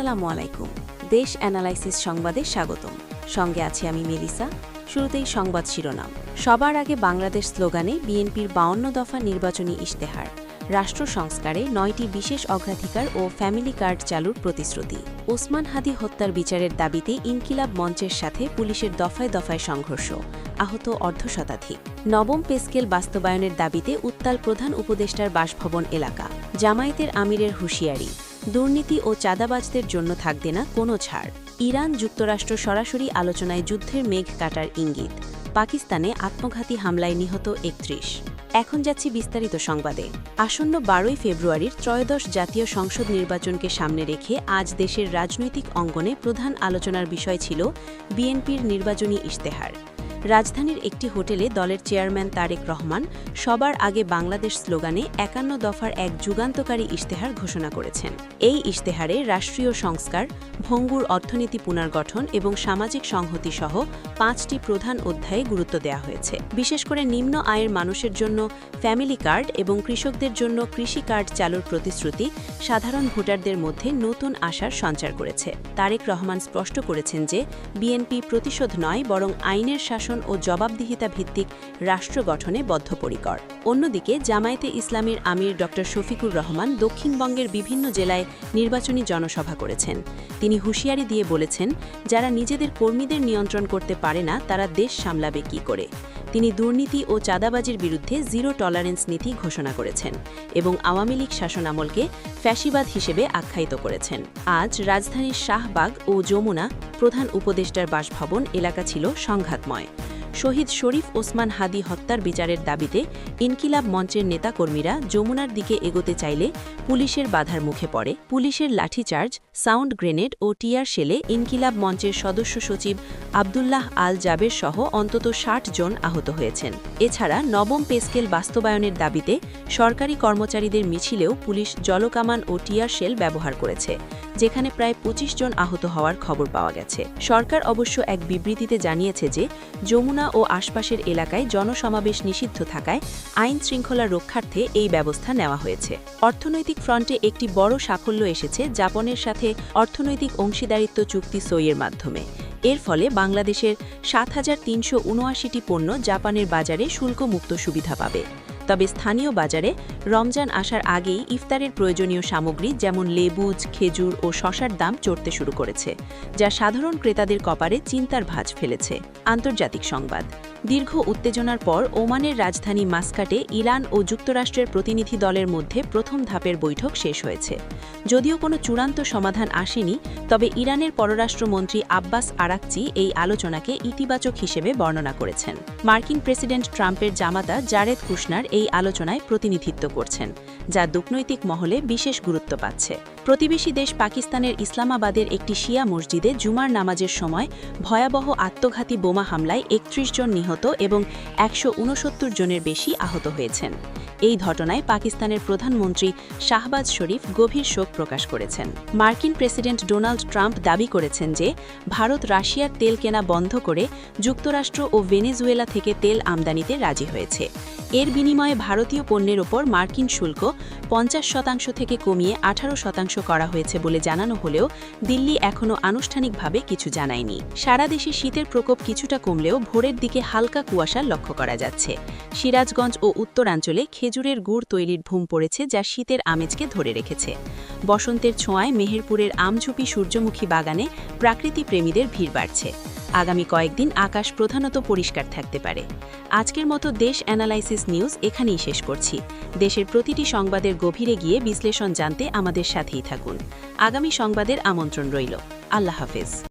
আসসালামু আলাইকুম। দেশ অ্যানালাইসিস সংবাদে স্বাগতম। সঙ্গে আছি আমি মেলিসা। শুরুতেই সংবাদ শিরোনাম। সবার আগে বাংলাদেশ স্লোগানে বিএনপির বাউন্ন দফা নির্বাচনী ইশতেহার। রাষ্ট্র সংস্কারে নয়টি বিশেষ অগ্রাধিকার ও ফ্যামিলি কার্ড চালুর প্রতিশ্রুতি। ওসমান হাদি হত্যার বিচারের দাবিতে ইনকিলাব মঞ্চের সাথে পুলিশের দফায় দফায় সংঘর্ষ, আহত অর্ধশতাধিক। নবম পেস্কেল বাস্তবায়নের দাবিতে উত্তাল প্রধান উপদেষ্টার বাসভবন এলাকা, জামায়াতের আমিরের হুঁশিয়ারি। দুর্নীতি ও চাঁদাবাজদের জন্য থাকবে না কোনো ছাড়। ইরান যুক্তরাষ্ট্র সরাসরি আলোচনায় যুদ্ধের মেঘ কাটার ইঙ্গিত। পাকিস্তানে আত্মঘাতী হামলায় নিহত একত্রিশ। এখন যাচ্ছি বিস্তারিত সংবাদে। আসন্ন বারোই ফেব্রুয়ারির ত্রয়োদশ জাতীয় সংসদ নির্বাচনকে সামনে রেখে আজ দেশের রাজনৈতিক অঙ্গনে প্রধান আলোচনার বিষয় ছিল বিএনপির নির্বাচনী ইশতেহার। রাজধানীর একটি হোটেলে দলের চেয়ারম্যান তারেক রহমান সবার আগে বাংলাদেশ স্লোগানে একান্ন দফার এক যুগান্তকারী ইশতেহার ঘোষণা করেছেন। এই ইশতেহারে রাষ্ট্রীয় সংস্কার, ভঙ্গুর অর্থনীতি পুনর্গঠন এবং সামাজিক সংহতি সহ পাঁচটি প্রধান অধ্যায়ে গুরুত্ব দেওয়া হয়েছে। বিশেষ করে নিম্ন আয়ের মানুষের জন্য ফ্যামিলি কার্ড এবং কৃষকদের জন্য কৃষি কার্ড চালুর প্রতিশ্রুতি সাধারণ ভোটারদের মধ্যে নতুন আশার সঞ্চার করেছে। তারেক রহমান স্পষ্ট করেছেন যে, বিএনপি প্রতিশোধ নয়, বরং আইনের শাসন ও জবাবদিহিতা ভিত্তিক রাষ্ট্র গঠনে বদ্ধপরিকর। অন্যদিকে জামায়াতে ইসলামীর আমির ড শফিকুর রহমান দক্ষিণবঙ্গের বিভিন্ন জেলায় নির্বাচনী জনসভা করেছেন। তিনি হুঁশিয়ারি দিয়ে বলেছেন, যারা নিজেদের কর্মীদের নিয়ন্ত্রণ করতে পারে না, তারা দেশ সামলাবে কি করে? তিনি দুর্নীতি ও চাঁদাবাজির বিরুদ্ধে জিরো টলারেন্স নীতি ঘোষণা করেছেন এবং আওয়ামী লীগ শাসনামলকে ফ্যাসিবাদ হিসেবে আখ্যায়িত করেছেন। আজ রাজধানীর শাহবাগ ও যমুনা প্রধান উপদেষ্টার বাসভবন এলাকা ছিল সংঘাতময়। শহীদ শরীফ ওসমান হাদি হত্যার বিচারের দাবিতে ইনকিলাব মঞ্চের নেতাকর্মীরা যমুনার দিকে এগোতে চাইলে পুলিশের বাধার মুখে পড়ে। পুলিশের লাঠিচার্জ, সাউন্ড গ্রেনেড ও টিয়ার শেলে ইনকিলাব মঞ্চের সদস্য সচিব আবদুল্লাহ আল জাবের সহ অন্তত ষাট জন আহত হয়েছেন। এছাড়া নবম পেস্কেল বাস্তবায়নের দাবিতে সরকারি কর্মচারীদের মিছিলেও পুলিশ জলকামান ও টিয়ার শেল ব্যবহার করেছে, যেখানে প্রায় ২৫ জন আহত হওয়ার খবর পাওয়া গেছে। সরকার অবশ্য এক বিবৃতিতে জানিয়েছে যে, যমুনা ও আশপাশের এলাকায় জনসমাবেশ নিষিদ্ধ থাকায় আইন শৃঙ্খলা রক্ষার্থে এই ব্যবস্থা নেওয়া হয়েছে। অর্থনৈতিক ফ্রন্টে একটি বড় সাফল্য এসেছে জাপানের সাথে অর্থনৈতিক অংশীদারিত্ব চুক্তি সইয়ের মাধ্যমে। এর ফলে বাংলাদেশের সাত হাজার তিনশো পণ্য জাপানের বাজারে শুল্কমুক্ত সুবিধা পাবে। তবে স্থানীয় বাজারে রমজান আসার আগেই ইফতারের প্রয়োজনীয় সামগ্রী যেমন লেবুজ, খেজুর ও শশার দাম চড়তে শুরু করেছে, যা সাধারণ ক্রেতাদের কপারে চিন্তার ভাঁজ ফেলেছে। আন্তর্জাতিক সংবাদ। দীর্ঘ উত্তেজনার পর ওমানের রাজধানী মাস্কাটে ইরান ও যুক্তরাষ্ট্রের প্রতিনিধি দলের মধ্যে প্রথম ধাপের বৈঠক শেষ হয়েছে। যদিও কোনো চূড়ান্ত সমাধান আসেনি, তবে ইরানের পররাষ্ট্রমন্ত্রী আব্বাস আরাকচি এই আলোচনাকে ইতিবাচক হিসেবে বর্ণনা করেছেন। মার্কিন প্রেসিডেন্ট ট্রাম্পের জামাতা জারেদ কুশনার এই আলোচনায় প্রতিনিধিত্ব করছেন, যা দূকনৈতিক মহলে বিশেষ গুরুত্ব পাচ্ছে। প্রতিবেশী দেশ পাকিস্তানের ইসলামাবাদের একটি শিয়া মসজিদে জুমার নামাজের সময় ভয়াবহ আত্মঘাতী বোমা হামলায় একত্রিশ জন নিহত এবং একশো উনসত্তর জনের বেশি আহত হয়েছেন। এই ঘটনায় পাকিস্তানের প্রধানমন্ত্রী শাহবাজ শরীফ গভীর শোক প্রকাশ করেছেন। মার্কিন প্রেসিডেন্ট ডোনাল্ড ট্রাম্প দাবি করেছেন যে, ভারত রাশিয়ার তেল কেনা বন্ধ করে যুক্তরাষ্ট্র ও ভেনেজুয়েলা থেকে তেল আমদানিতে রাজি হয়েছে। এর বিনিময়ে ভারতীয় পণ্যের ওপর মার্কিন শুল্ক পঞ্চাশ শতাংশ থেকে কমিয়ে আঠারো শতাংশ করা হয়েছে বলে জানানো হলেও দিল্লি এখনও আনুষ্ঠানিকভাবে কিছু জানায়নি। সারা দেশে শীতের প্রকোপ কিছুটা কমলেও ভোরের দিকে হালকা কুয়াশা লক্ষ্য করা যাচ্ছে। সিরাজগঞ্জ ও উত্তরাঞ্চলে খেজুরের গুড় তৈরির ভূম পড়েছে যা শীতের আমেজকে ধরে রেখেছে। বসন্তের ছোঁয়ায় মেহেরপুরের আমঝুপি সূর্যমুখী বাগানে প্রাকৃতি প্রেমীদের ভিড় বাড়ছে। আগামী কয়েকদিন আকাশ প্রধানত পরিষ্কার থাকতে পারে। আজকের মতো দেশ অ্যানালাইসিস নিউজ এখানেই শেষ করছি। দেশের প্রতিটি সংবাদের গভীরে গিয়ে বিশ্লেষণ জানতে আমাদের সাথেই থাকুন। আগামী সংবাদের আমন্ত্রণ রইল। আল্লাহ হাফেজ।